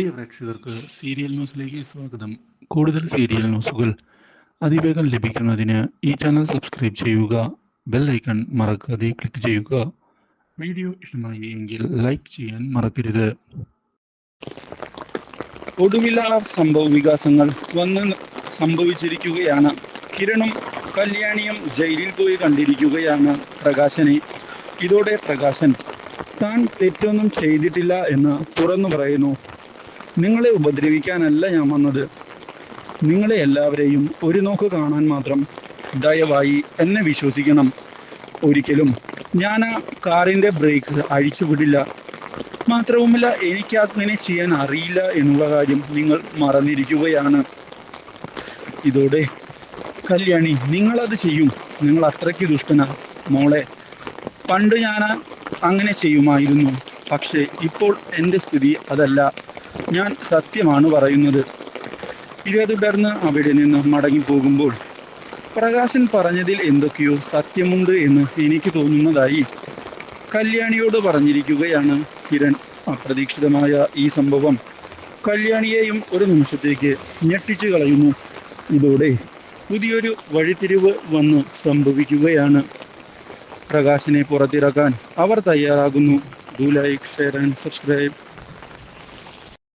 പ്രിയ പ്രേക്ഷകർക്ക് സീരിയൽ ന്യൂസിലേക്ക് സ്വാഗതം. കൂടുതൽ സീരിയൽ ന്യൂസുകൾ അതിവേഗം ലഭിക്കുന്നതിന് ഈ ചാനൽ സബ്സ്ക്രൈബ് ചെയ്യുക ബെൽ ഐക്കൺ മറക്കാതെ ക്ലിക്ക് ചെയ്യുക. വീഡിയോ ഇഷ്ടമായി എങ്കിൽ ലൈക്ക് ചെയ്യാൻ മറക്കരുത്. ഒടുവിലാണ് സംഭവ വികാസങ്ങൾ വന്ന് സംഭവിച്ചിരിക്കുകയാണ്. കിരണും കല്യാണിയും ജയിലിൽ പോയി കണ്ടിരിക്കുകയാണ് പ്രകാശനെ. ഇതോടെ പ്രകാശൻ താൻ തെറ്റൊന്നും ചെയ്തിട്ടില്ല എന്ന് തുറന്നു പറയുന്നു. നിങ്ങളെ ഉപദ്രവിക്കാനല്ല ഞാൻ വന്നത്. നിങ്ങളെ എല്ലാവരെയും ഒരു നോക്ക് കാണാൻ മാത്രം ദയവായി എന്നെ വിശ്വസിക്കണം. ഒരിക്കലും ഞാൻ ആ കാറിന്റെ ബ്രേക്ക് അഴിച്ചുവിടില്ല മാത്രവുമല്ല എനിക്ക് അങ്ങനെ ചെയ്യാൻ അറിയില്ല എന്നുള്ള കാര്യം നിങ്ങൾ മറന്നിരിക്കുകയാണ്. ഇതോടെ കല്യാണി നിങ്ങളത് ചെയ്യും. നിങ്ങൾ അത്രയ്ക്ക് ദുഷ്ടനാ. മോളെ പണ്ട് ഞാൻ അങ്ങനെ ചെയ്യുമായിരുന്നു. പക്ഷേ ഇപ്പോൾ എന്റെ സ്ഥിതി അതല്ല. ഞാൻ സത്യമാണ് പറയുന്നത്. ഇതേ തുടർന്ന് അവിടെ നിന്ന് മടങ്ങി പോകുമ്പോൾ പ്രകാശൻ പറഞ്ഞതിൽ എന്തൊക്കെയോ സത്യമുണ്ട് എന്ന് എനിക്ക് തോന്നുന്നതായി കല്യാണിയോട് പറഞ്ഞിരിക്കുകയാണ് കിരൺ അപ്രതീക്ഷിതമായ ഈ സംഭവം കല്യാണിയെയും ഒരു നിമിഷത്തേക്ക് ഞെട്ടിച്ചു കളയുന്നു. ഇതോടെ പുതിയൊരു വഴിത്തിരിവ് വന്ന് സംഭവിക്കുകയാണ്. പ്രകാശിനെ പുറത്തിറക്കാൻ അവർ തയ്യാറാകുന്നു. Do like share and subscribe